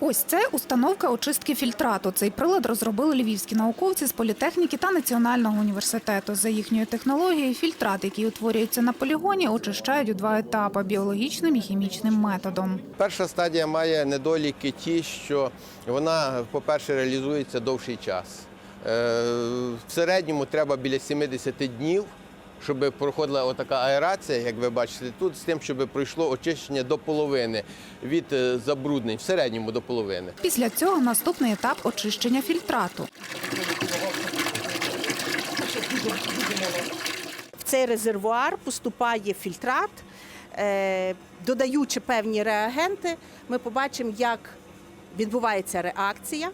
Ось це установка очистки фільтрату. Цей прилад розробили львівські науковці з політехніки та національного університету. За їхньою технологією, фільтрат, який утворюється на полігоні, очищають у два етапи біологічним і хімічним методом. Перша стадія має недоліки ті, що вона, по-перше, реалізується довший час. Е, В середньому треба біля 70 днів, щоб проходила отака аерація, як ви бачите, тут з тим, щоб пройшло очищення до половини від е, забруднень, в середньому до половини. Після цього наступний етап очищення фільтрату. В цей резервуар поступає фільтрат, е, додаючи певні реагенти, ми побачимо, як відбувається реакція,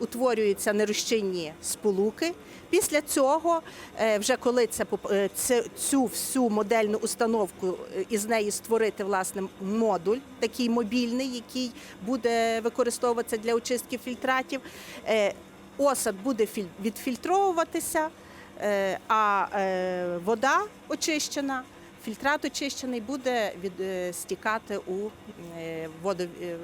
утворюються нерозчинні сполуки. Після цього, е, вже коли це, е, цю всю модельну установку е, із неї створити власне модуль, такий мобільний, який буде використовуватися для очистки фільтратів, осад буде філь- відфільтровуватися. А вода очищена, фільтрат очищений буде від, е, стікати у е, водо, е,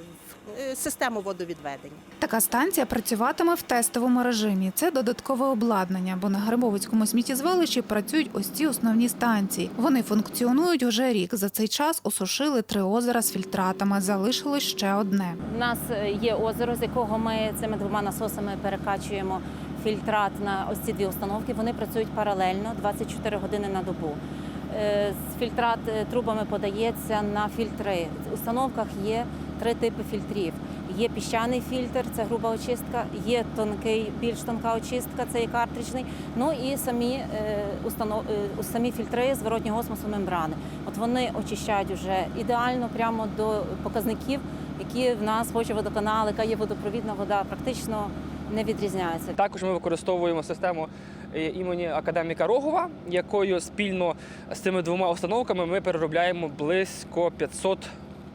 в систему водовідведення. Така станція працюватиме в тестовому режимі. Це додаткове обладнання, бо на Грибовицькому сміттєзвалищі працюють ось ці основні станції. Вони функціонують уже рік. За цей час осушили три озера з фільтратами. Залишилось ще одне. У нас є озеро, з якого ми цими двома насосами перекачуємо фільтрат на ось ці дві установки. Вони працюють паралельно 24 години на добу. Е, з Фільтрат е, трубами подається на фільтри. В установках є три типи фільтрів. Є піщаний фільтр, це груба очистка, є тонкий, більш тонка очистка, це є картриджний. Ну і самі, е, установ... самі фільтри зворотнього осмосу мембрани. От вони очищають вже ідеально прямо до показників, які в нас хоче водоканал, яка є водопровідна вода, практично не відрізняються. Також ми використовуємо систему імені академіка Рогова, якою спільно з цими двома установками ми переробляємо близько 500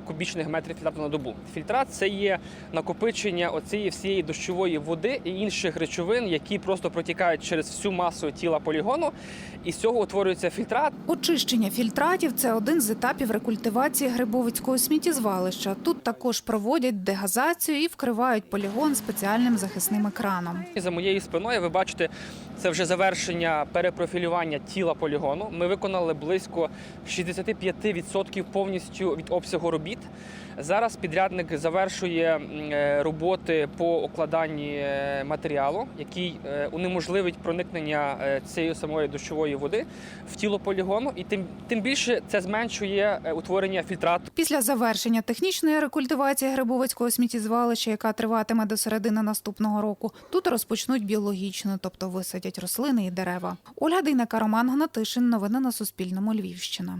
кубічних метрів фільтрату на добу. Фільтрат це є накопичення оцієї всієї дощової води і інших речовин, які просто протікають через всю масу тіла полігону, і з цього утворюється фільтрат. Очищення фільтратів це один з етапів рекультивації Грибовицького сміттєзвалища. Тут також проводять дегазацію і вкривають полігон спеціальним захисним екраном. І за моєю спиною ви бачите, це вже завершення перепрофілювання тіла полігону. Ми виконали близько 65% повністю від обсягу робіт. Зараз підрядник завершує е, роботи по окладанні е, матеріалу, який е, унеможливить проникнення цієї самої дощової води в тіло полігону, і тим, тим більше це зменшує утворення фільтрату. Після завершення технічної рекультивації Грибовицького сміттєзвалища, яка триватиме до середини наступного року, тут розпочнуть біологічну, тобто висадять рослини і дерева. Ольга Дейнека, Роман Гнатишин. Новини на Суспільному. Львівщина.